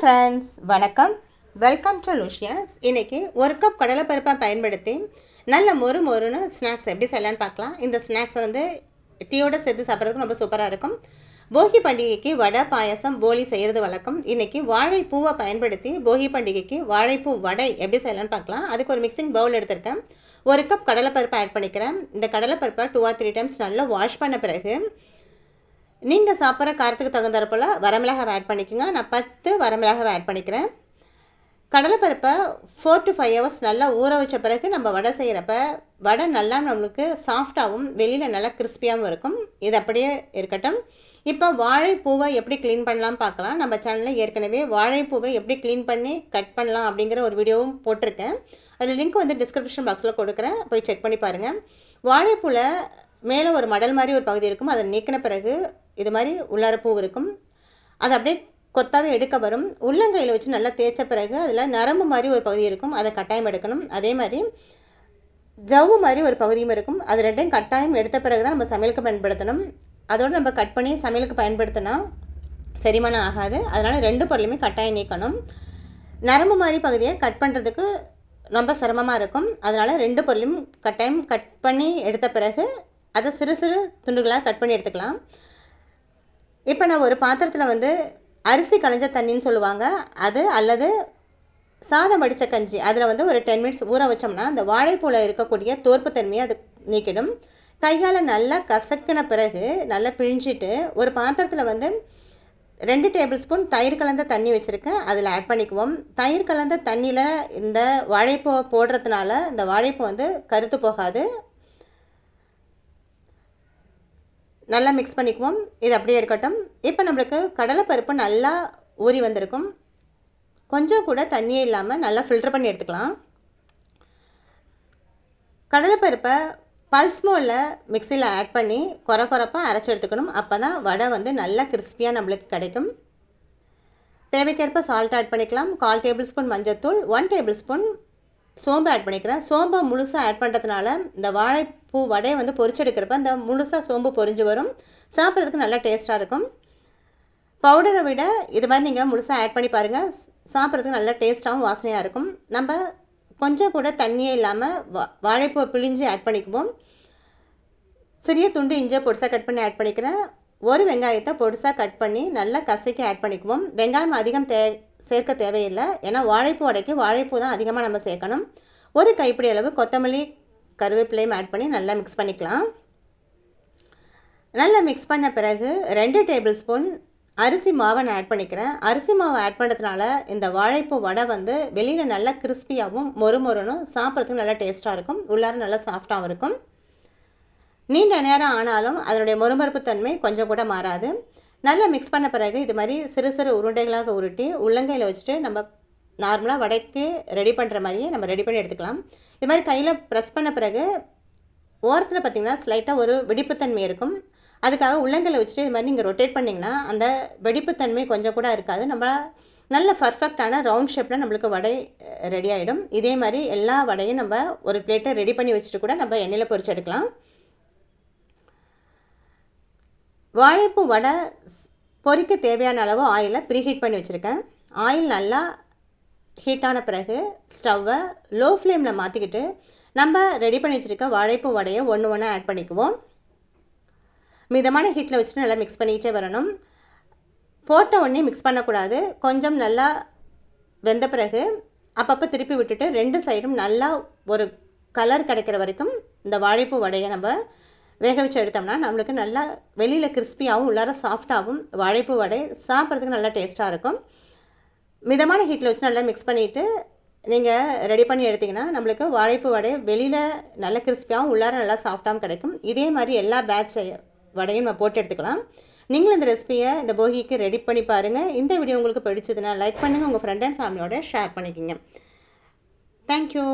Friends வணக்கம். Welcome to லூஷியாஸ் இன்றைக்கி ஒரு கப் கடலைப்பருப்பை பயன்படுத்தி நல்ல மொறு மொறுன்னு ஸ்நாக்ஸ் எப்படி செய்யலான்னு பார்க்கலாம். இந்த ஸ்நாக்ஸை வந்து டீயோடு சேர்த்து சாப்பிட்றதுக்கு ரொம்ப சூப்பராக இருக்கும். போகி பண்டிகைக்கு வடை பாயசம் போலி செய்கிறது வழக்கம். இன்றைக்கி வாழைப்பூவை பயன்படுத்தி போகி பண்டிகைக்கு வாழைப்பூ வடை எப்படி செய்யலான்னு பார்க்கலாம். அதுக்கு ஒரு மிக்சிங் பவுல் எடுத்திருக்கேன். ஒரு கப் கடலைப்பருப்பை ஆட் பண்ணிக்கிறேன். இந்த கடலைப்பருப்பை டூ ஆர் த்ரீ டைம்ஸ் நல்லா வாஷ் பண்ண பிறகு நீங்கள் சாப்பிட்ற காரத்துக்கு தகுந்தாற்போல் வரமிளகாவை ஆட் பண்ணிக்கோங்க. நான் பத்து வரமிளகாவை ஆட் பண்ணிக்கிறேன். கடலைப்பருப்பை ஃபோர் டு ஃபைவ் ஹவர்ஸ் நல்லா ஊற வச்ச பிறகு நம்ம வடை செய்கிறப்ப வடை நல்லா நம்மளுக்கு சாஃப்டாகவும் வெளியில் நல்லா கிறிஸ்பியாகவும் இருக்கும். இது அப்படியே இருக்கட்டும். இப்போ வாழைப்பூவை எப்படி க்ளீன் பண்ணலாம் பார்க்கலாம். நம்ம சேனலில் ஏற்கனவே வாழைப்பூவை எப்படி க்ளீன் பண்ணி கட் பண்ணலாம் அப்படிங்கிற ஒரு வீடியோவும் போட்டிருக்கேன். அதில் லிங்க் வந்து டிஸ்கிரிப்ஷன் பாக்ஸில் கொடுக்குறேன். போய் செக் பண்ணி பாருங்கள் வாழைப்பூவில் மேலே ஒரு மடல் மாதிரி ஒரு பகுதி இருக்கும். அதை நீக்கின பிறகு இது மாதிரி உள்ளார பூ இருக்கும். அது அப்படியே கொத்தாவே எடுக்க வரும். உள்ளங்கையில் வச்சு நல்லா தேய்ச்ச பிறகு அதில் நரம்பு மாதிரி ஒரு பகுதி இருக்கும். அதை கட்டாயம் எடுக்கணும். அதே மாதிரி ஜவ்வு மாதிரி ஒரு பகுதியும் இருக்கும். அது ரெண்டையும் கட்டாயம் எடுத்த பிறகு தான் நம்ம சமையலுக்கு பயன்படுத்தணும். அதோடு நம்ம கட் பண்ணி சமையலுக்கு பயன்படுத்தினா செரிமானம் ஆகாது. அதனால் ரெண்டு பொருளையுமே கட்டாயம் நீக்கணும். நரம்பு மாதிரி பகுதியை கட் பண்ணுறதுக்கு ரொம்ப சிரமமாக இருக்கும். அதனால் ரெண்டு பொருளையும் கட்டாயம் கட் பண்ணி எடுத்த பிறகு அதை சிறு சிறு துண்டுகளாக கட் பண்ணி எடுத்துக்கலாம். இப்போ நான் ஒரு பாத்திரத்தில் வந்து அரிசி களைஞ்ச தண்ணின்னு சொல்லுவாங்க. அது அல்லது சாதம் வடித்த கஞ்சி. அதில் வந்து ஒரு டென் மினிட்ஸ் ஊற வச்சோம்னா அந்த வாழைப்பூவில் இருக்கக்கூடிய தோற்புத்தன்மையை அது நீக்கிடும். கையால் நல்லா கசக்கின பிறகு நல்லா பிழிஞ்சிட்டு ஒரு பாத்திரத்தில் வந்து ரெண்டு டேபிள் ஸ்பூன் தயிர் கலந்த தண்ணி வச்சுருக்கேன். அதில் ஆட் பண்ணிக்குவோம். தயிர் கலந்த தண்ணியில் இந்த வாழைப்பூ போடுறதுனால இந்த வாழைப்பூ வந்து கருத்து போகாது. நல்லா மிக்ஸ் பண்ணிக்குவோம். இது அப்படியே இருக்கட்டும். இப்போ நம்மளுக்கு கடலைப்பருப்பு நல்லா ஊறி வந்திருக்கும். கொஞ்சம் கூட தண்ணியே இல்லாமல் நல்லா ஃபில்டர் பண்ணி எடுத்துக்கலாம். கடலைப்பருப்பை பல்ஸ் மோலில் மிக்சியில் ஆட் பண்ணி குறை குறைப்பாக அரைச்சி எடுத்துக்கணும். அப்போ தான் வடை வந்து நல்லா கிறிஸ்பியாக நம்மளுக்கு கிடைக்கும். தேவைக்கேற்ப சால்ட் ஆட் பண்ணிக்கலாம். கால் டேபிள் ஸ்பூன் மஞ்சத்தூள் ஒன் டேபிள் ஸ்பூன் சோம்பு ஆட் பண்ணிக்கிறேன். சோம்பை முழுசாக ஆட் பண்ணுறதுனால இந்த வாழை பூ வடையை வந்து பொரிச்செடுக்கிறப்ப இந்த முழுசாக சோம்பு பொரிஞ்சு வரும். சாப்பிட்றதுக்கு நல்லா டேஸ்ட்டாக இருக்கும். பவுடரை விட இது மாதிரி நீங்கள் முழுசாக ஆட் பண்ணி பாருங்கள் சாப்பிட்றதுக்கு நல்லா டேஸ்ட்டாகவும் வாசனையாக இருக்கும். நம்ம கொஞ்சம் கூட தண்ணியே இல்லாமல் வா வாழைப்பூ பிழிஞ்சு ஆட் பண்ணிக்குவோம். சிறிய துண்டு இஞ்சியை பொடிசாக கட் பண்ணி ஆட் பண்ணிக்கிறேன். ஒரு வெங்காயத்தை பொடிசாக கட் பண்ணி நல்லா கசக்கி ஆட் பண்ணிக்குவோம். வெங்காயம் அதிகம் தே சேர்க்க தேவையில்லை. ஏன்னா வாழைப்பூ வடைக்கு வாழைப்பூ தான் அதிகமாக நம்ம சேர்க்கணும். ஒரு கைப்பிடி அளவு கொத்தமல்லி கருவேப்பிலையும் ஆட் பண்ணி நல்லா மிக்ஸ் பண்ணிக்கலாம். நல்லா மிக்ஸ் பண்ண பிறகு ரெண்டு டேபிள் ஸ்பூன் அரிசி மாவை நான் ஆட் பண்ணிக்கிறேன். அரிசி மாவை ஆட் பண்ணுறதுனால இந்த வாழைப்பூ வடை வந்து வெளியில் நல்லா கிறிஸ்பியாகவும் மொறு மொறுனும் சாப்பிட்றதுக்கு நல்லா டேஸ்ட்டாக இருக்கும். உள்ளார நல்லா சாஃப்டாகவும் இருக்கும். நீண்ட நேரம் ஆனாலும் அதனுடைய மொறுமறுப்பு தன்மை கொஞ்சம் கூட மாறாது. நல்லா மிக்ஸ் பண்ண பிறகு இது மாதிரி சிறு சிறு உருண்டைகளாக உருட்டி உள்ளங்கையில் வச்சுட்டு நம்ம நார்மலாக வடைக்கு ரெடி பண்ணுற மாதிரியே நம்ம ரெடி பண்ணி எடுத்துக்கலாம். இது மாதிரி கையில் ப்ரெஸ் பண்ண பிறகு ஓரத்தில் பார்த்திங்கன்னா ஸ்லைட்டாக ஒரு வெடிப்புத்தன்மை இருக்கும். அதுக்காக உள்ளங்களை வச்சுட்டு இது மாதிரி நீங்கள் ரொட்டேட் பண்ணிங்கன்னா அந்த வெடிப்புத்தன்மை கொஞ்சம் கூட இருக்காது. நம்ம நல்ல பர்ஃபெக்டான ரவுண்ட் ஷேப்பில் நம்மளுக்கு வடை ரெடி ஆகிடும் இதே மாதிரி எல்லா வடையும் நம்ம ஒரு பிளேட்டை ரெடி பண்ணி வச்சுட்டு கூட நம்ம எண்ணெயில் பொரிச்சு எடுக்கலாம். வாழைப்பூ வடை பொரிக்க தேவையான அளவு ஆயிலை ப்ரீஹீட் பண்ணி வச்சுருக்கேன். ஆயில் நல்லா ஹீட்டான பிறகு ஸ்டவ்வை லோ ஃப்ளேமில் மாற்றிக்கிட்டு நம்ம ரெடி பண்ணி வச்சுருக்க வாழைப்பூ வடையை ஒன்று ஒன்று ஆட் பண்ணிக்குவோம். மிதமான ஹீட்டில் வச்சுட்டு நல்லா மிக்ஸ் பண்ணிக்கிட்டே வரணும். போட்ட உடனே மிக்ஸ் பண்ணக்கூடாது. கொஞ்சம் நல்லா வெந்த பிறகு அப்பப்போ திருப்பி விட்டுட்டு ரெண்டு சைடும் நல்லா ஒரு கலர் கிடைக்கிற வரைக்கும் இந்த வாழைப்பூ வடையை நம்ம வேக வச்சு எடுத்தோம்னா நம்மளுக்கு நல்லா வெளியில் கிறிஸ்பியாகவும் உள்ளார சாஃப்டாகவும் வாழைப்பூ வடை சாப்பிட்றதுக்கு நல்லா டேஸ்ட்டாக இருக்கும். மிதமான ஹீட்டில் வச்சு நல்லா மிக்ஸ் பண்ணிவிட்டு நீங்கள் ரெடி பண்ணி எடுத்திங்கன்னா நம்மளுக்கு வாழைப்பு வடை வெளியில் நல்ல கிறிஸ்பியாகவும் உள்ளார நல்லா சாஃப்டாகவும் கிடைக்கும். இதே மாதிரி எல்லா பேட்ச் வடையும் நம்ம போட்டு எடுத்துக்கலாம். நீங்களும் இந்த ரெசிபியை இந்த போகிக்கு ரெடி பண்ணி பாருங்கள் இந்த வீடியோ உங்களுக்கு பிடிச்சதுன்னா லைக் பண்ணுங்கள் உங்கள் ஃப்ரெண்ட் அண்ட் ஃபேமிலியோட ஷேர் பண்ணிக்கோங்க. Thank you